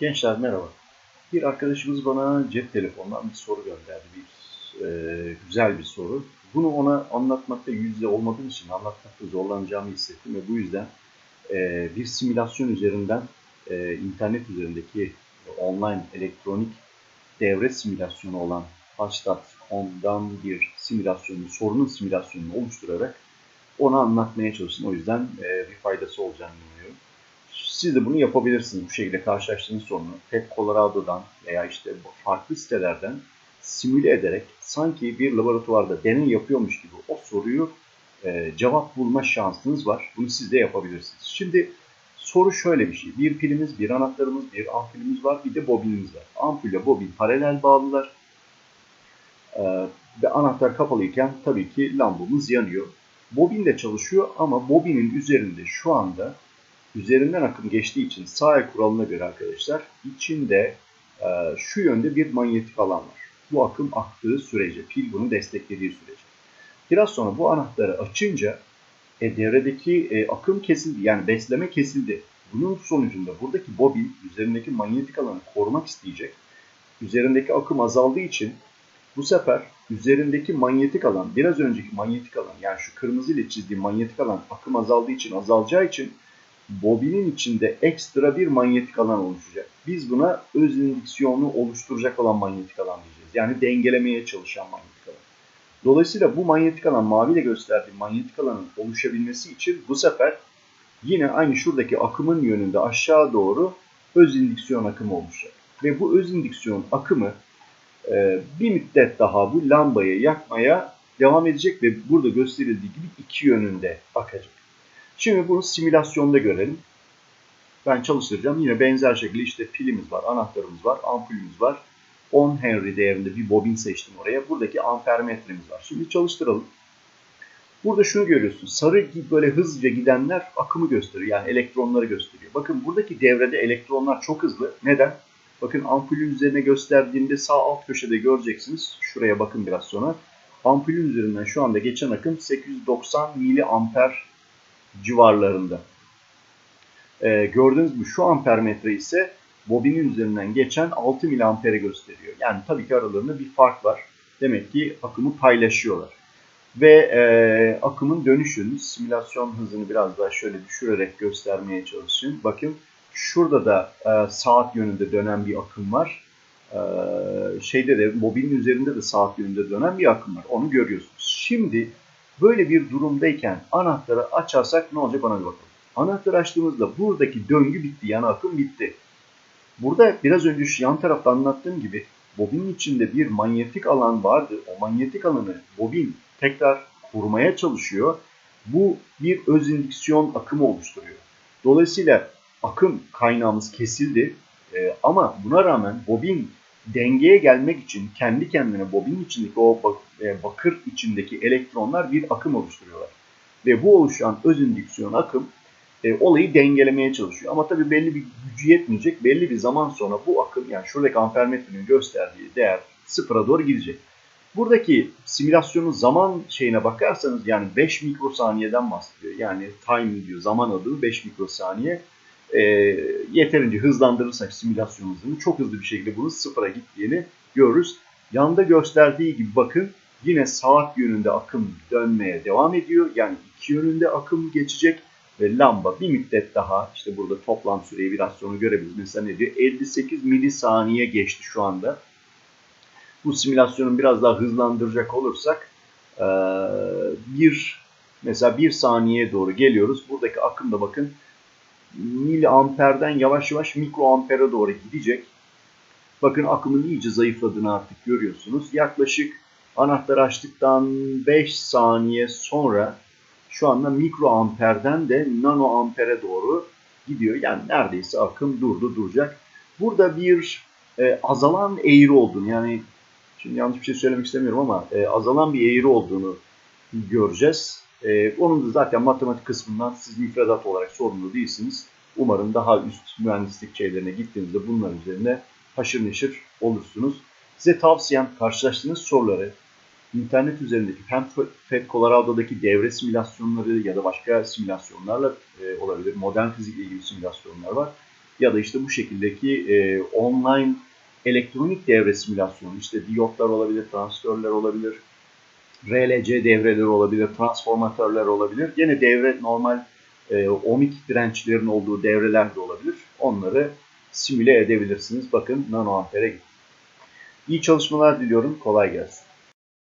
Gençler merhaba. Bir arkadaşımız bana cep telefonundan bir soru gönderdi. Bir e, güzel bir soru. Bunu ona anlatmakta yüzde olmadığım için anlatmakta zorlanacağımı hissettim ve bu yüzden e, bir simülasyon üzerinden e, internet üzerindeki online elektronik devre simülasyonu olan Hashtat.com'dan bir simülasyonu, sorunun simülasyonunu oluşturarak onu anlatmaya çalıştım. O yüzden e, bir faydası olacağını umuyorum. Siz de bunu yapabilirsiniz. Bu şekilde karşılaştığınız sorunu Pet Colorado'dan veya işte farklı sitelerden simüle ederek sanki bir laboratuvarda deney yapıyormuş gibi o soruyu e, cevap bulma şansınız var. Bunu siz de yapabilirsiniz. Şimdi soru şöyle bir şey. Bir pilimiz, bir anahtarımız, bir ampulümüz var, bir de bobinimiz var. Ampulle bobin paralel bağlılar. E, ve anahtar kapalıyken tabii ki lambamız yanıyor. Bobin de çalışıyor ama bobinin üzerinde şu anda üzerinden akım geçtiği için sağ kuralına göre arkadaşlar içinde e, şu yönde bir manyetik alan var. Bu akım aktığı sürece, pil bunu desteklediği sürece. Biraz sonra bu anahtarı açınca e, devredeki e, akım kesildi, yani besleme kesildi. Bunun sonucunda buradaki bobin üzerindeki manyetik alanı korumak isteyecek. Üzerindeki akım azaldığı için bu sefer üzerindeki manyetik alan, biraz önceki manyetik alan, yani şu kırmızı ile çizdiğim manyetik alan akım azaldığı için azalacağı için bobinin içinde ekstra bir manyetik alan oluşacak. Biz buna öz indüksiyonu oluşturacak olan manyetik alan diyeceğiz. Yani dengelemeye çalışan manyetik alan. Dolayısıyla bu manyetik alan maviyle gösterdiğim manyetik alanın oluşabilmesi için bu sefer yine aynı şuradaki akımın yönünde aşağı doğru öz indüksiyon akımı oluşacak. Ve bu öz indüksiyon akımı e, bir müddet daha bu lambayı yakmaya devam edecek ve burada gösterildiği gibi iki yönünde akacak. Şimdi bunu simülasyonda görelim. Ben çalıştıracağım. Yine benzer şekilde işte pilimiz var, anahtarımız var, ampulümüz var. 10 Henry değerinde bir bobin seçtim oraya. Buradaki ampermetremiz var. Şimdi çalıştıralım. Burada şunu görüyorsun. Sarı böyle hızlıca gidenler akımı gösteriyor. Yani elektronları gösteriyor. Bakın buradaki devrede elektronlar çok hızlı. Neden? Bakın ampulün üzerine gösterdiğimde sağ alt köşede göreceksiniz. Şuraya bakın biraz sonra. Ampulün üzerinden şu anda geçen akım 890 miliamper civarlarında. Ee, gördüğünüz gibi şu ampermetre ise bobinin üzerinden geçen 6 miliampere gösteriyor. Yani tabii ki aralarında bir fark var. Demek ki akımı paylaşıyorlar. Ve e, akımın dönüşünü, simülasyon hızını biraz daha şöyle düşürerek göstermeye çalışayım. Bakın şurada da e, saat yönünde dönen bir akım var. E, şeyde de bobinin üzerinde de saat yönünde dönen bir akım var. Onu görüyorsunuz. Şimdi Böyle bir durumdayken anahtarı açarsak ne olacak ona bir bakalım. Anahtarı açtığımızda buradaki döngü bitti. Yani akım bitti. Burada biraz önce şu yan tarafta anlattığım gibi bobinin içinde bir manyetik alan vardı. O manyetik alanı bobin tekrar kurmaya çalışıyor. Bu bir öz indüksiyon akımı oluşturuyor. Dolayısıyla akım kaynağımız kesildi. Ee, ama buna rağmen bobin dengeye gelmek için kendi kendine bobinin içindeki o e, bakır içindeki elektronlar bir akım oluşturuyorlar. Ve bu oluşan öz indüksiyon akım e, olayı dengelemeye çalışıyor. Ama tabii belli bir gücü yetmeyecek. Belli bir zaman sonra bu akım yani şuradaki ampermetrenin gösterdiği değer sıfıra doğru gidecek. Buradaki simülasyonun zaman şeyine bakarsanız yani 5 mikrosaniyeden bahsediyor. Yani time diyor zaman adı 5 mikrosaniye e, yeterince hızlandırırsak simülasyon çok hızlı bir şekilde bunun sıfıra gittiğini görürüz. Yanda gösterdiği gibi bakın yine saat yönünde akım dönmeye devam ediyor. Yani iki yönünde akım geçecek ve lamba bir müddet daha işte burada toplam süreyi biraz sonra görebiliriz. Mesela ne diyor? 58 milisaniye geçti şu anda. Bu simülasyonu biraz daha hızlandıracak olursak bir mesela bir saniyeye doğru geliyoruz. Buradaki akım da bakın miliamperden yavaş yavaş mikroampere doğru gidecek. Bakın akımın iyice zayıfladığını artık görüyorsunuz. Yaklaşık anahtar açtıktan 5 saniye sonra şu anda mikroamperden de nanoampere doğru gidiyor. Yani neredeyse akım durdu duracak. Burada bir e, azalan eğri olduğunu yani şimdi yanlış bir şey söylemek istemiyorum ama e, azalan bir eğri olduğunu göreceğiz. E, onun da zaten matematik kısmından siz müfredat olarak sorumlu değilsiniz. Umarım daha üst mühendislik şeylerine gittiğinizde bunlar üzerine haşır neşir olursunuz. Size tavsiyem karşılaştığınız soruları internet üzerindeki hem FED Colorado'daki devre simülasyonları ya da başka simülasyonlarla e, olabilir. Modern fizikle ilgili simülasyonlar var. ya da işte bu şekildeki e, online elektronik devre simülasyonu, işte diyotlar olabilir, transistörler olabilir, RLC devreleri olabilir, transformatörler olabilir. Gene devre normal e, ohmik dirençlerin olduğu devreler de olabilir. Onları simüle edebilirsiniz. Bakın nanoampere gitti. İyi çalışmalar diliyorum. Kolay gelsin.